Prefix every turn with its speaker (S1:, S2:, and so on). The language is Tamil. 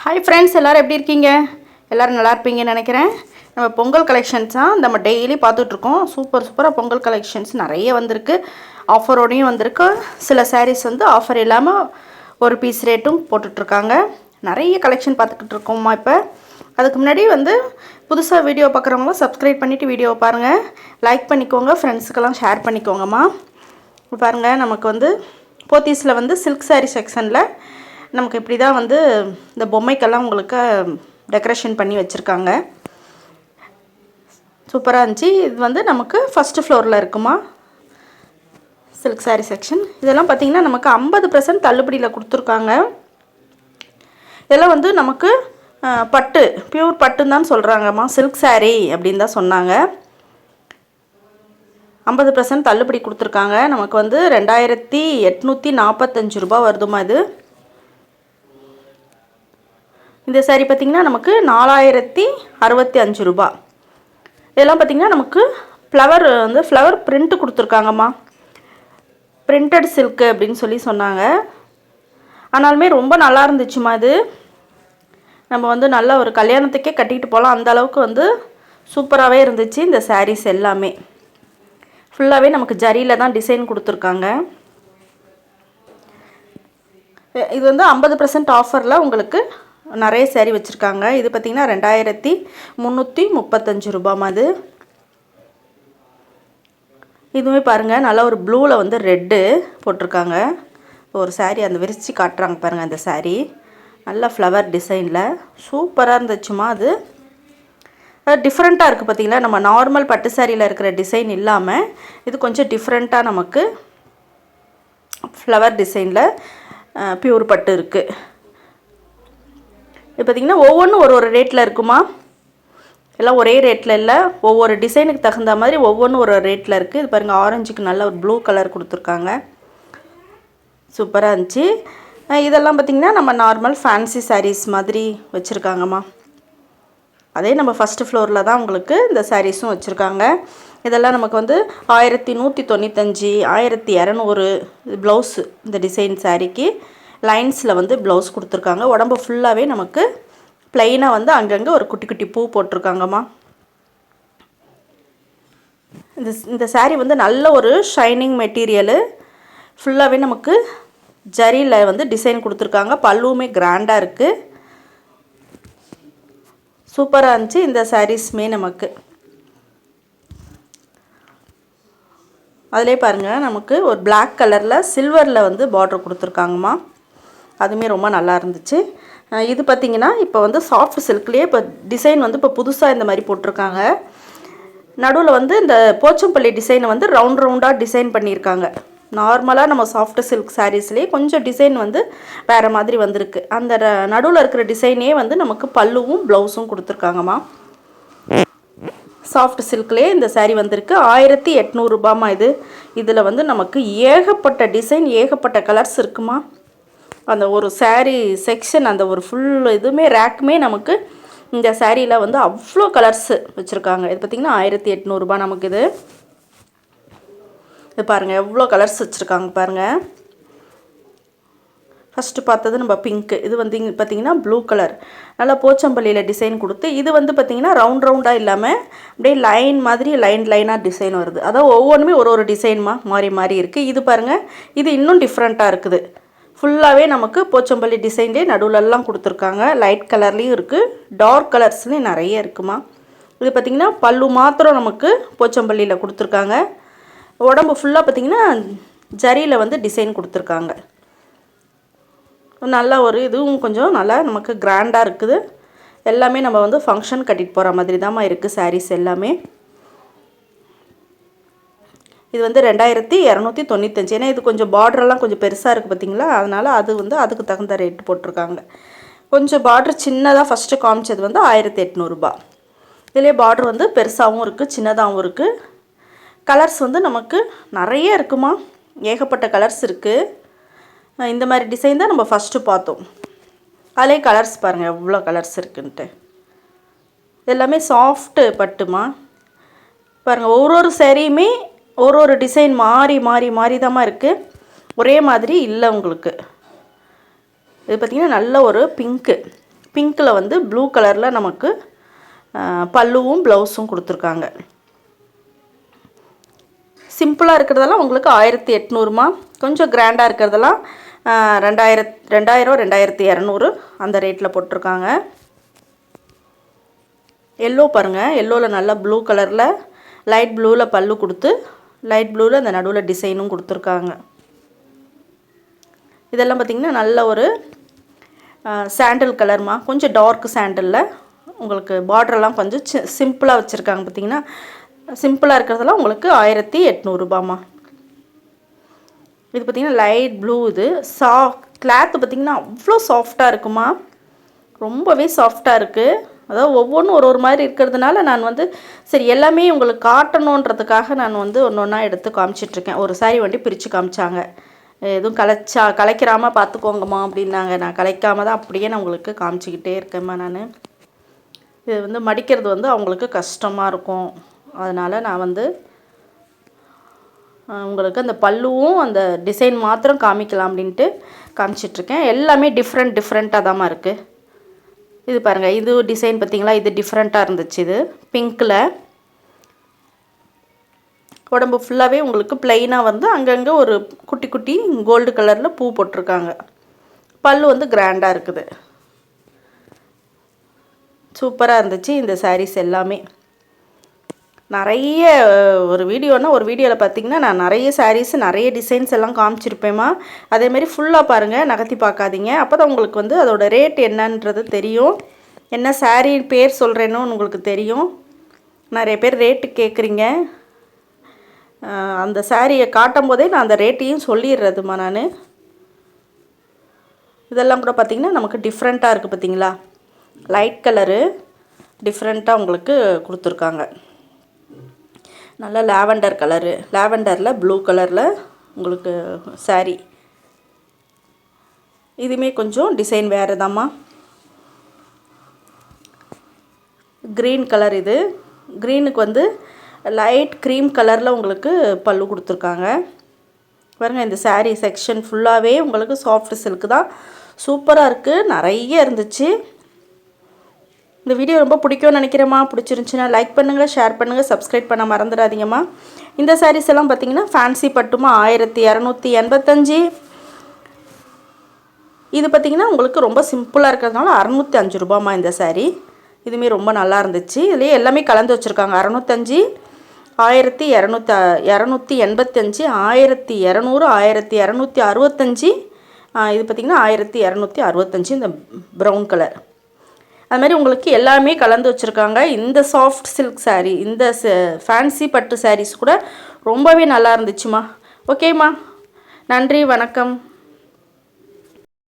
S1: ஹாய் ஃப்ரெண்ட்ஸ் எல்லோரும் எப்படி இருக்கீங்க? எல்லோரும் நல்லா இருப்பீங்கன்னு நினைக்கிறேன். நம்ம பொங்கல் கலெக்ஷன்ஸ் தான் நம்ம டெய்லி பார்த்துட்ருக்கோம். சூப்பர் சூப்பராக பொங்கல் கலெக்ஷன்ஸ் நிறைய வந்திருக்கு. ஆஃபரோடையும் வந்திருக்கு. சில சாரீஸ் வந்து ஆஃபர் இல்லாமல் ஒரு பீஸ் ரேட்டும் போட்டுட்ருக்காங்க. நிறைய கலெக்ஷன் பார்த்துக்கிட்டு இருக்கோம்மா இப்போ. அதுக்கு முன்னாடி வந்து புதுசாக வீடியோ பார்க்குறவங்க சப்ஸ்கிரைப் பண்ணிவிட்டு வீடியோவை பாருங்கள் லைக் பண்ணிக்கோங்க. ஃப்ரெண்ட்ஸுக்கெல்லாம் ஷேர் பண்ணிக்கோங்கம்மா. பாருங்கள் பாருங்க நமக்கு வந்து போத்தீஸில் வந்து சில்க் சாரீ செக்ஷனில் நமக்கு இப்படி தான் வந்து இந்த பொம்மைக்கெல்லாம் உங்களுக்கு டெக்கரேஷன் பண்ணி வச்சுருக்காங்க. சூப்பராக இருந்துச்சு. இது வந்து நமக்கு ஃபஸ்ட்டு ஃப்ளோரில் இருக்குமா? சில்க் saree செக்ஷன் இதெல்லாம் பார்த்தீங்கன்னா நமக்கு ஐம்பது பர்சன்ட் தள்ளுபடியில் கொடுத்துருக்காங்க. இதெல்லாம் வந்து நமக்கு பட்டு பியூர் பட்டுன்னு தான் சொல்கிறாங்கம்மா சில்க் saree அப்படின்னு தான் சொன்னாங்க. ஐம்பது பர்சன்ட் தள்ளுபடி கொடுத்துருக்காங்க. நமக்கு வந்து ரெண்டாயிரத்தி எட்நூற்றி நாற்பத்தஞ்சு ரூபா வருதுமா இது. இந்த சாரீ பார்த்திங்கன்னா நமக்கு நாலாயிரத்தி அறுபத்தி அஞ்சு ரூபா. இதெல்லாம் பார்த்திங்கன்னா நமக்கு ஃப்ளவர் வந்து ஃப்ளவர் பிரிண்ட்டு கொடுத்துருக்காங்கம்மா. பிரிண்டட் சில்க்கு அப்படின்னு சொல்லி சொன்னாங்க. ஆனாலுமே ரொம்ப நல்லா இருந்துச்சுமா இது. நம்ம வந்து நல்ல ஒரு கல்யாணத்துக்கே கட்டிக்கிட்டு போகலாம். அந்த அளவுக்கு வந்து சூப்பராகவே இருந்துச்சு இந்த சாரீஸ் எல்லாமே. ஃபுல்லாகவே நமக்கு ஜரியில் தான் டிசைன் கொடுத்துருக்காங்க. இது வந்து ஐம்பது பர்சன்ட் ஆஃபரில் உங்களுக்கு நிறைய சேரீ வச்சுருக்காங்க. இது பார்த்திங்கன்னா ரெண்டாயிரத்தி முந்நூற்றி முப்பத்தஞ்சு ரூபாமா அது இதுவுமே பாருங்கள் நல்லா ஒரு ப்ளூவில் வந்து ரெட்டு போட்டிருக்காங்க. ஒரு சாரீ அந்த விரித்து காட்டுறாங்க பாருங்கள் அந்த சாரீ நல்ல ஃப்ளவர் டிசைனில் சூப்பராக இருந்துச்சுமா அது. டிஃப்ரெண்ட்டாக இருக்குது பார்த்திங்களா நம்ம நார்மல் பட்டு சாரியில் இருக்கிற டிசைன் இல்லாமல் இது கொஞ்சம் டிஃப்ரெண்ட்டாக நமக்கு ஃப்ளவர் டிசைனில் பியூர் பட்டு இருக்குது இது பார்த்திங்கன்னா ஒவ்வொன்றும் ஒரு ஒரு ரேட்டில் இருக்குமா? எல்லாம் ஒரே ரேட்டில் இல்லை ஒவ்வொரு டிசைனுக்கு தகுந்த மாதிரி ஒவ்வொன்றும் ஒரு ரேட்டில் இருக்குது இது பாருங்கள் ஆரஞ்சுக்கு நல்ல ஒரு ப்ளூ கலர் கொடுத்துருக்காங்க. சூப்பராக இருந்துச்சு. இதெல்லாம் பார்த்திங்கன்னா நம்ம நார்மல் ஃபேன்சி சாரீஸ் மாதிரி வச்சுருக்காங்கம்மா. அதே நம்ம ஃபஸ்ட்டு ஃப்ளோரில் தான் உங்களுக்கு இந்த சாரீஸும் வச்சுருக்காங்க. இதெல்லாம் நமக்கு வந்து ஆயிரத்தி நூற்றி தொண்ணூத்தஞ்சு ஆயிரத்தி இரநூறு ப்ளவுஸு இந்த டிசைன் சாரீக்கு லைன்ஸில் வந்து ப்ளவுஸ் கொடுத்துருக்காங்க. உடம்பு ஃபுல்லாகவே நமக்கு ப்ளைனாக வந்து அங்கங்கே ஒரு குட்டி குட்டி பூ போட்டிருக்காங்கம்மா. இந்த இந்த சாரீ வந்து நல்ல ஒரு ஷைனிங் மெட்டீரியலு ஃபுல்லாகவே நமக்கு ஜரியில் வந்து டிசைன் கொடுத்துருக்காங்க. பல்லுவுமே கிராண்டாக இருக்குது சூப்பராக இருந்துச்சு இந்த சாரீஸுமே நமக்கு. அதிலே பாருங்கள் நமக்கு ஒரு பிளாக் கலரில் சில்வரில் வந்து பார்டர் கொடுத்துருக்காங்கம்மா. அதுவுமே ரொம்ப நல்லா இருந்துச்சு. இது பார்த்திங்கன்னா இப்போ வந்து சாஃப்ட் சில்க்லேயே இப்போ டிசைன் வந்து இப்போ புதுசாக இந்த மாதிரி போட்டிருக்காங்க. நடுவில் வந்து இந்த போச்சம்பள்ளி டிசைனை வந்து ரவுண்ட் ரவுண்டாக டிசைன் பண்ணியிருக்காங்க. நார்மலாக நம்ம சாஃப்ட் சில்க் சாரீஸ்லேயே கொஞ்சம் டிசைன் வந்து வேறு மாதிரி வந்திருக்கு. அந்த நடுவில் இருக்கிற டிசைனே வந்து நமக்கு பல்லுவும் ப்ளவுஸும் கொடுத்துருக்காங்கம்மா சாஃப்ட் சில்க்லேயே இந்த சாரீ வந்திருக்கு. ஆயிரத்தி எட்நூறுபாமா இது. இதில் வந்து நமக்கு ஏகப்பட்ட டிசைன் ஏகப்பட்ட கலர்ஸ் இருக்குமா? அந்த ஒரு சாரீ செக்ஷன் அந்த ஒரு ஃபுல் இதுவுமே ரேக்குமே நமக்கு இந்த சாரியில் வந்து அவ்வளோ கலர்ஸு வச்சுருக்காங்க. இது பார்த்திங்கன்னா ஆயிரத்தி எட்நூறுபா நமக்கு இது. இது பாருங்கள் எவ்வளோ கலர்ஸ் வச்சுருக்காங்க பாருங்கள் ஃபஸ்ட்டு பார்த்தது நம்ம பிங்க்கு இது வந்து இங்கே பார்த்தீங்கன்னா ப்ளூ கலர் நல்லா போச்சம்பள்ளியில் டிசைன் கொடுத்து இது வந்து பார்த்தீங்கன்னா ரவுண்ட் ரவுண்டாக இல்லாமல் அப்படியே லைன் மாதிரி லைன் லைனாக டிசைன் வருது. அதாவது ஒவ்வொன்றுமே ஒரு ஒரு டிசைன்மா மாறி மாறி இருக்குது இது பாருங்கள் இது இன்னும் டிஃப்ரெண்ட்டாக இருக்குது. ஃபுல்லாகவே நமக்கு போச்சம்பள்ளி டிசைன்லேயே நடுவுலெல்லாம் கொடுத்துருக்காங்க. லைட் கலர்லேயும் இருக்குது டார்க் கலர்ஸ்லேயும் நிறைய இருக்குமா? இது பார்த்திங்கன்னா பல்லு மாத்திரம் நமக்கு போச்சம்பள்ளியில் கொடுத்துருக்காங்க. உடம்பு ஃபுல்லாக பார்த்திங்கன்னா ஜரியில் வந்து டிசைன் கொடுத்துருக்காங்க. நல்ல ஒரு இதுவும் கொஞ்சம் நல்லா நமக்கு கிராண்டாக இருக்குது. எல்லாமே நம்ம வந்து ஃபங்க்ஷன் கட்டிட்டு போகிற மாதிரி தான்மா இருக்குது சாரீஸ் எல்லாமே. இது வந்து ரெண்டாயிரத்தி இரநூத்தி தொண்ணூத்தஞ்சு. ஏன்னா இது கொஞ்சம் பார்டரெல்லாம் கொஞ்சம் பெருசாக இருக்குது பார்த்தீங்களா அதனால் அது வந்து அதுக்கு தகுந்த ரேட் போட்டிருக்காங்க. கொஞ்சம் பார்டர் சின்னதாக ஃபஸ்ட்டு காமிச்சது வந்து ஆயிரத்தி எட்நூறுபா இதுலேயே பார்டர் வந்து பெருசாகவும் இருக்குது சின்னதாகவும் இருக்குது கலர்ஸ் வந்து நமக்கு நிறைய இருக்குமா? ஏகப்பட்ட கலர்ஸ் இருக்குது இந்த மாதிரி டிசைன் தான் நம்ம ஃபஸ்ட்டு பார்த்தோம். அதிலே கலர்ஸ் பாருங்கள் எவ்வளோ கலர்ஸ் இருக்குன்ட்டு. எல்லாமே சாஃப்ட்டு பட்டுமா? பாருங்கள் ஒரு ஒரு சேரீயுமே ஒரு ஒரு டிசைன் மாறி மாறி மாறி தாம்மா இருக்குது ஒரே மாதிரி இல்லை உங்களுக்கு. இது பார்த்திங்கன்னா நல்ல ஒரு பிங்க்கு. பிங்க்கில் வந்து ப்ளூ கலரில் நமக்கு பல்லுவும் ப்ளவுஸும் கொடுத்துருக்காங்க. சிம்பிளாக இருக்கிறதெல்லாம் உங்களுக்கு ஆயிரத்தி எட்நூறுமா? கொஞ்சம் கிராண்டாக இருக்கிறதெல்லாம் ரெண்டாயிரத் ரெண்டாயிரம் ரெண்டாயிரத்தி இரநூறு அந்த ரேட்டில் போட்டிருக்காங்க. எல்லோ பாருங்கள் எல்லோவில் நல்லா ப்ளூ கலரில் லைட் ப்ளூவில் பல்லு கொடுத்து லைட் ப்ளூவில் அந்த நடுவில் டிசைனும் கொடுத்துருக்காங்க. இதெல்லாம் பார்த்திங்கன்னா நல்ல ஒரு சாண்டில் கலர்மா கொஞ்சம் டார்க் சாண்டலில் உங்களுக்கு பார்டரெல்லாம் கொஞ்சம் சி சிம்பிளாக வச்சுருக்காங்க பார்த்திங்கன்னா சிம்பிளாக இருக்கிறதெல்லாம் உங்களுக்கு ஆயிரத்தி எட்நூறுபாம்மா இது பார்த்திங்கன்னா லைட் ப்ளூ இது. சா கிளாத்து பார்த்திங்கன்னா அவ்வளோ சாஃப்டாக இருக்குமா? ரொம்பவே சாஃப்டாக இருக்குது அதாவது ஒவ்வொன்றும் ஒரு ஒரு மாதிரி இருக்கிறதுனால நான் வந்து சரி எல்லாமே உங்களுக்கு காட்டணுன்றதுக்காக நான் வந்து ஒன்று ஒன்றா எடுத்து காமிச்சிட்ருக்கேன். ஒரு சாரி வண்டி பிரித்து காமிச்சாங்க. எதுவும் கலைச்சா கலைக்கிறாமல் பார்த்துக்கோங்கம்மா அப்படின்னாங்க. நான் கலைக்காம தான் அப்படியே நான் உங்களுக்கு காமிச்சிக்கிட்டே இருக்கேம்மா நான். இது வந்து மடிக்கிறது வந்து அவங்களுக்கு கஷ்டமாக இருக்கும். அதனால் நான் வந்து உங்களுக்கு அந்த பல்லுவும் அந்த டிசைன் மாத்திரம் காமிக்கலாம் அப்படின்ட்டு காமிச்சிட்ருக்கேன். எல்லாமே டிஃப்ரெண்ட் டிஃப்ரெண்ட்டாக தாம்மா இருக்குது இது பாருங்கள் இது டிசைன் பார்த்தீங்களா இது டிஃப்ரெண்ட்டாக இருந்துச்சு இது. பிங்க்கில் உடம்பு ஃபுல்லாகவே உங்களுக்கு ப்ளைனாக வந்து அங்கங்கே ஒரு குட்டி குட்டி கோல்டு கலரில் பூ போட்டிருக்காங்க. பல்லு வந்து கிராண்டாக இருக்குது. சூப்பராக இருந்துச்சு இந்த சாரீஸ் எல்லாமே. நிறைய ஒரு வீடியோனால் ஒரு வீடியோவில் பார்த்தீங்கன்னா நான் நிறைய சாரீஸ் நிறைய டிசைன்ஸ் எல்லாம் காமிச்சிருப்பேம்மா. அதேமாரி ஃபுல்லாக பாருங்கள் நகர்த்தி பார்க்காதீங்க. அப்போ தான் உங்களுக்கு வந்து அதோடய ரேட் என்னன்றது தெரியும். என்ன சாரீ பேர் சொல்கிறேன்னு உங்களுக்கு தெரியும். நிறைய பேர் ரேட்டு கேட்குறீங்க அந்த சாரியை காட்டும் போதே நான் அந்த ரேட்டையும் சொல்லிடுறதுமா நான். இதெல்லாம் கூட பார்த்திங்கன்னா நமக்கு டிஃப்ரெண்ட்டாக இருக்குது பார்த்தீங்களா லைட் கலரு டிஃப்ரெண்ட்டாக உங்களுக்கு கொடுத்துருக்காங்க. நல்ல லாவெண்டர் கலரு. லாவெண்டரில் ப்ளூ கலரில் உங்களுக்கு saree. இதுவுமே கொஞ்சம் டிசைன் வேறு தாம்மா க்ரீன் கலர் இது. க்ரீனுக்கு வந்து லைட் க்ரீம் கலரில் உங்களுக்கு பல்லு கொடுத்துருக்காங்க. பாருங்க இந்த சாரீ செக்ஷன் ஃபுல்லாகவே உங்களுக்கு சாஃப்ட் சில்க் தான். சூப்பராக இருக்குது நிறைய இருந்துச்சு. இந்த வீடியோ ரொம்ப பிடிக்கும்னு நினைக்கிறேம்மா. பிடிச்சிருந்துச்சுன்னா லைக் பண்ணுங்கள் ஷேர் பண்ணுங்கள் சப்ஸ்கிரைப் பண்ண மறந்துடாதீங்கம்மா. இந்த சாரீஸ் எல்லாம் பார்த்தீங்கன்னா ஃபேன்சி பட்டுமா ஆயிரத்தி இரநூத்தி எண்பத்தஞ்சு. இது பார்த்தீங்கன்னா உங்களுக்கு ரொம்ப சிம்பிளாக இருக்கிறதுனால அறநூற்றி அஞ்சு ரூபாம்மா இந்த சாரீ இதுவுமே ரொம்ப நல்லா இருந்துச்சு. இதுலேயே எல்லாமே கலந்து வச்சுருக்காங்க. அறநூத்தஞ்சு ஆயிரத்தி இரநூத்தி இரநூத்தி எண்பத்தஞ்சு ஆயிரத்தி இரநூறு ஆயிரத்தி இரநூத்தி அறுபத்தஞ்சி. இது பார்த்திங்கன்னா ஆயிரத்தி இரநூத்தி அறுபத்தஞ்சு இந்த ப்ரௌன் கலர் அது மாதிரி உங்களுக்கு எல்லாமே கலந்து வச்சுருக்காங்க. இந்த சாஃப்ட் சில்க் சாரீ இந்த ஃபேன்சி பட்டு சாரீஸ் கூட ரொம்பவே நல்லா இருந்துச்சுமா. ஓகேம்மா நன்றி வணக்கம்.